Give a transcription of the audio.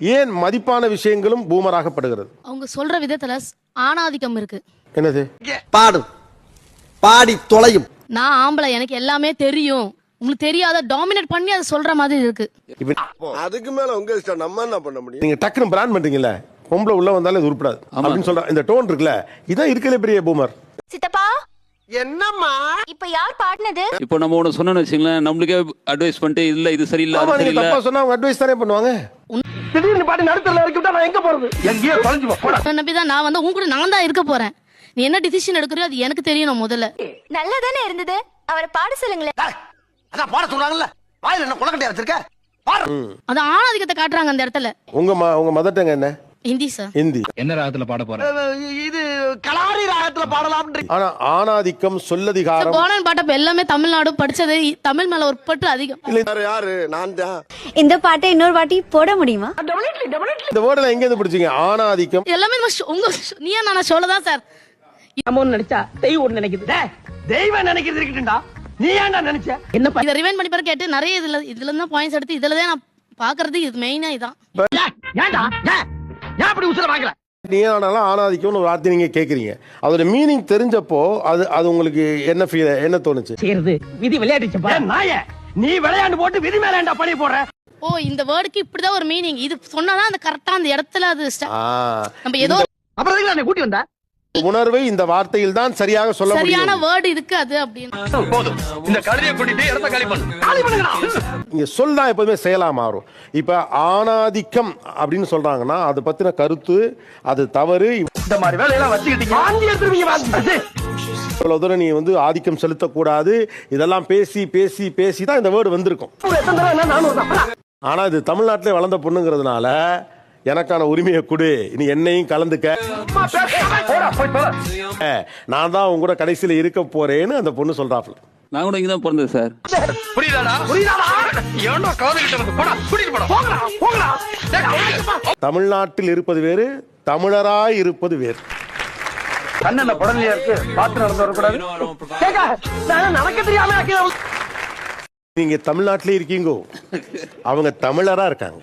ஏன் மதிப்பான விஷயங்களும் பூமராகப்படுகிறது? அவங்க சொல்ற விதத்துல ஆணாதிக்கம் இருக்கு. என்னது? பாடும் பாடி தொலையும். நான் ஆம்பளை எனக்கு எல்லாமே தெரியும். உங்களுக்கு தெரியாத டாமினேட் பண்ணி அதை சொல்ற மாதிரி இருக்கு. அதுக்கு மேல உங்க இஷ்டம் நம்ம என்ன பண்ண முடியும்? நீங்க டக்குன்னு பிளான் பண்றீங்கல்ல? பொம்பளை உள்ள வந்தாலே இது உருப்படாது. அப்படின்னு சொல்ற இந்த டோன் இருக்குல்ல இதான் இருக்கல பெரிய பூமர். சித்தப்பா? என்னம்மா? இப்ப யார் பாடினது? இப்போ நம்ம ஒன்று சொன்னோம்னு வச்சுங்களேன் நம்மளுக்கே அட்வைஸ் பண்ணிட்டு இல்ல இது சரியில்லை தப்பா சொன்னா அவங்க அட்வைஸ் தானே பண்ணுவாங்க? திடீர்னு பாட்டு நடுத்தல இறக்கி விட்டா நான் எங்க போறது? எங்கேயோ தொலைஞ்சு போடா. நம்பிதான் நான் வந்து உன் கூட நான் தான் இருக்க போறேன். நீ என்ன டிசிஷன் எடுக்கிறியோ அது எனக்கு தெரியணும் முதல்ல. நல்லதானே இருந்தது? அவரை பாட சொல்லுங்களேன். அதான் பாட சொல்றாங்கல்ல. வாயில என்ன குளக்கட்டையா வச்சிருக்க அது ஆணாதிக்கத்தை காட்டுறாங்க அந்த இடத்துல. உங்க ம- உங்க மதர் டங் என்ன? ஹிந்தி சார் ஹிந்தி. என்ன ராகத்துல பாட போறேன் இது கலாரி ராகத்துல பாடலாம் ஆனா ஆணாதிக்கம் சொல்லதிகாரம். போனன் பாட்டப்ப எல்லாமே தமிழ்நாடு படிச்சது தமிழ் மேல ஒரு பற்று அதிகம். யாரு யாரு? நான் தான். இந்த பாட்டை இன்னொரு வாட்டி போட முடியுமா? இந்த வேர்டெல்லாம் எங்க இருந்து பிடிச்சீங்க? ஆணாதிக்கம். எல்லாமே நம்ம உங்க நீயா நானா ஷோல தான் சார் நினைச்சா தெய்வம் நினைக்குது. தெய்வம் நினைக்கிறது இருக்கட்டும்டா. நீ ஏன்டா நினைச்ச? என்ன இதை ரிவைண்ட் பண்ணி பாரு கேட்டு நிறைய இதுல இதுல இருந்து பாயிண்ட்ஸ் எடுத்து இதுல தான் நான் பாக்குறது இது மெயினா இதான். ஏன்டா? ஏன்? ஏன் அப்படி உசுர வாங்கல? நீ ஆனாலும் ஆணாதிக்கம்னு ஒரு வார்த்தை நீங்க கேக்குறீங்க. அதோட மீனிங் தெரிஞ்சப்போ அது அது உங்களுக்கு என்ன ஃபீல் என்ன தோணுச்சு? விதி நாய நீ விளையாண்டு போட்டு விதி மேல ஏன்டா பழி போடுற? ஓ இந்த வேர்டுக்கு இப்படிதான் ஒரு மீனிங் இது சொன்னாதான் அந்த கரெக்டா அந்த இடத்துல அது நம்ம ஏதோ அப்புறம் கூட்டி வந்தா? உணர்வை இந்த வார்த்தையில் தான் சரியாக சொல்ல சரியான முடியும். வேர்டு இதுக்கு அது அப்படின்னு. போதும். இந்த கழுதையை கூட்டிட்டு இடத்த காலி பண்ணு. காலி பண்ணுங்கடா. இங்க சொல் தான் எப்போதுமே செயலா மாறும். இப்ப ஆணாதிக்கம் அப்படின்னு சொல்றாங்கன்னா அது பத்தின கருத்து அது தவறு. இந்த மாதிரி வேலையெல்லாம் வச்சுக்கிட்டீங்க. இவ்வளவு தூரம் நீ வந்து ஆதிக்கம் செலுத்தக்கூடாது. இதெல்லாம் பேசி பேசி பேசி தான் இந்த வேர்டு வந்திருக்கும். எத்தனை தடவை என்ன நானூறு தான். ஆனா இது தமிழ்நாட்டிலே வளர்ந்த பொண்ணுங்கிறதுனால எனக்கான உரிமையை கொடு. நீ என்னையும் கலந்துக்க. நான் தான் உங்க கூட கடைசியில இருக்க போறேன்னு அந்த பொண்ணு சொல்றாப்ல நான் கூட இங்கே தான் பிறந்தது சார் தமிழ்நாட்டில் இருப்பது வேறு தமிழராய் இருப்பது வேறு. கண்ணன படலையா இருக்கு பார்த்து நடந்து வரக்கூடாது. நடக்க தெரியாம. நீங்க தமிழ்நாட்டிலே இருக்கீங்கோ. அவங்க தமிழரா இருக்காங்க.